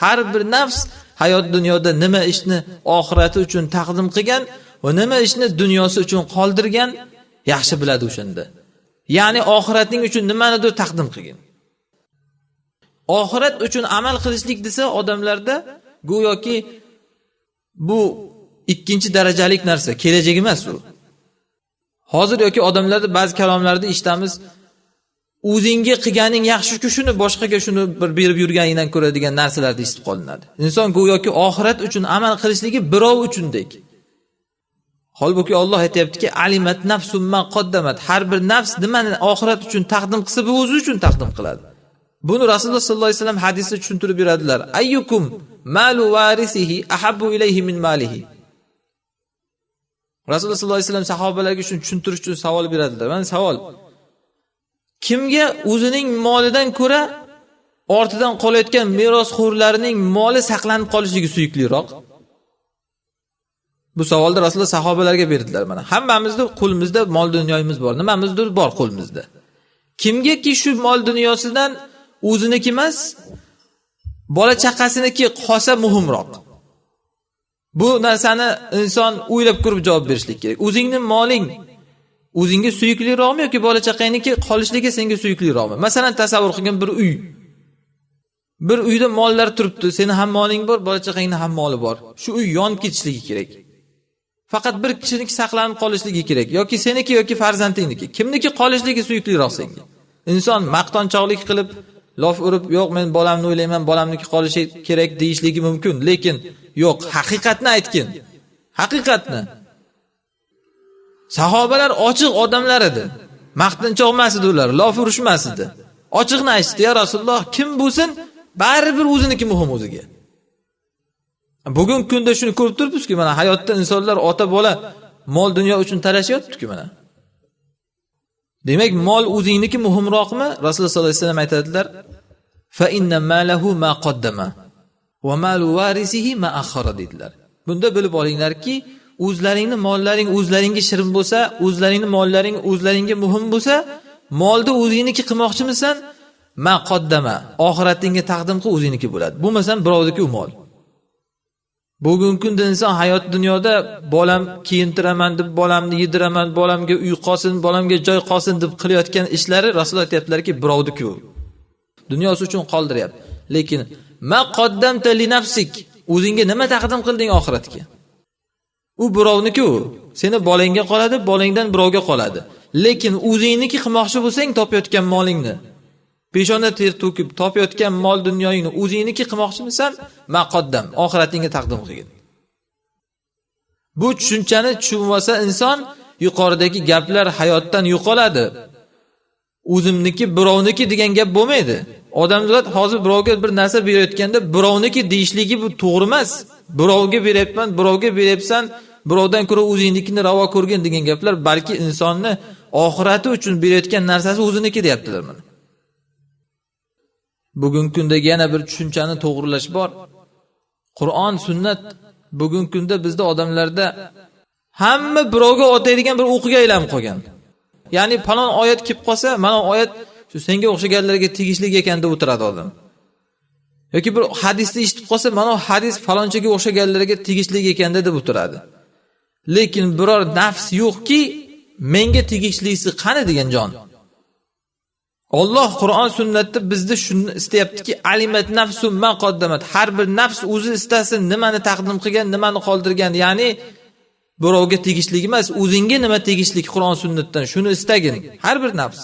har bir nafs hayot dunyoda nima ishni oxirati uchun taqdim qilgan va nima ishni dunyosi uchun qoldirgan yaxshi biladi o'shanda. Ya'ni oxiratning uchun nimanidir taqdim qilgin. Oxirat uchun amal qilishlik desa odamlarda go'yoki bu ikkinchi darajalik narsa kelajak emas u. Hozir yoki odamlarda ba'zi kalomlarda eshitamiz o'zingga qilganing yaxshiku shuni boshqaga shuni bir berib yurganingdan ko'ra degan narsalarni eshitib qolinadi. Inson go'yoki oxirat uchun amal qilishligi birov uchundek. Holbuki olloh aytyaptiki alimat nafsumma qoddamat har bir nafs nimani oxirat uchun taqdim qilsa bu o'zi uchun taqdim qiladi. Buni rasululloh sollallohu alayhi vasallam hadisda tushuntirib beradilar ayyukum malu varisihi ahabbu ilayhi min malihi. Rasululloh sollallohu alayhi vasallam sahobalarga shuni tushuntirish uchun savol beradilar. Mana savol. Kimga o'zining molidan ko'ra ortidan qolayotgan merosxo'rlarining moli saqlanib qolishligi suyukliroq? Bu savolni rasululloh sahobalarga berdilar mana. Hammamizni qo'limizda mol dunyomiz bor. Nimamizdir? Bor qo'limizda. Kimgaki shu mol dunyosidan o'ziniki emas bola chaqasiniki qolsa muhimroq. Bu narsani inson o'ylab ko'rib javob berishlik kerak. O'zingni moling. O'zingga suyukliroqmi yoki bola chaqangniki qolishligi senga suyukliroqmi? Masalan tasavvur qilgin bir uy. Bir uyda mollar turibdi seni ham moling bor bola chaqangni ham moli bor. Shu uy yonib ketishligi kerak. Faqat bir kishiniki saqlanib qolishligi kerak. Yoki seniki yoki farzandingniki kimniki qolishligi suyukliroq senga. Inson maqtanchoqlik qilib lof urib yo'q men bolamni o'ylayman bolamniki qolishi kerak deyishligi mumkin. Lekin yo'q haqiqatni aytgin. Haqiqatni. Sahobalar ochiq odamlar edi. Maqtanchoq emas edi ular lof urishmas edi. Ochiqni aytishdi ya rasululloh kim bo'lsin? Baribir o'ziniki muhim o'ziga. Bugungi kunda shuni ko'rib turibmizku mana hayotda insonlar ota bola mol dunyo uchun talashyaptiku mana. Demak mol o'zingniki muhimroqmi? Rasululloh sollallohu alayhi vasallam aytadilar fa inna malahu ma qaddama va malu varisihi ma akhara dedilar. Bunda bilib olinglarki o'zlaringni mollaring o'zlaringga shirin bo'lsa o'zlaringni mollaring o'zlaringga muhim bo'lsa molni o'zingniki qilmoqchimisan ma qoddama oxiratingga taqdim qil o'zingniki bo'ladi. Bo'lmasam birovniki u mol. Bugungi kunda inson hayot dunyoda bolam kiyintiraman deb bolamni yediraman bolamga uy qolsin bolamga joy qolsin deb qilayotgan ishlari rasul aytyaptilarki birovniki dunyosi uchun qoldiryapti. Lekin ma qoddamta li nafsik o'zingga nima taqdim qilding oxiratga? U birovniki u. Seni bolangga qoladi bolangdan birovga qoladi. Lekin o'zingniki qilmoqchi bo'lsang topayotgan molingni. Peshona ter to'kib topayotgan mol dunyoyingni o'zingniki qilmoqchimisan maqoddam. Oxiratingga taqdim qilgin. Bu tushunchani tushunib olsa inson yuqoridagi gaplar hayotdan yo'qoladi. O'zimniki birovniki degan gap bo'lmaydi. Odamzod hozir birovga bir narsa berayotganda birovniki deyishligi bu to'g'ri emas. Birovga beryapman birovga beryapsan birovdan ko'ra o'zingnikini ravo ko'rgin degan gaplar balki insonni oxirati uchun berayotgan narsasi o'ziniki deyaptilar mana. Bugungi kundagi yana bir tushunchani to'g'irlash bor. Qur'on sunnat bugungi kunda bizda odamlarda hamma birovga otaydigan bir o'qiga aylanib qolgan. Ya'ni falon oyat kelib qolsa mana oyat shu senga o'xshaganlarga tegishli ekan deb o'tiradi odam. Yoki bir hadisni eshitib qolsa mana hadis falonchaga o'xshaganlarga tegishli ekan deb o'tiradi. Lekin biror nafs yo'qki menga tegishlisi qani degan jon. Olloh qur'on sunnatda bizni shuni istayaptiki alimat nafsu ma qoddamat har bir nafs o'zi istasin nimani taqdim qilgan nimani qoldirgan ya'ni birovga tegishli emas o'zingga nima tegishli qur'on sunnatdan shuni istagin. Har bir nafs.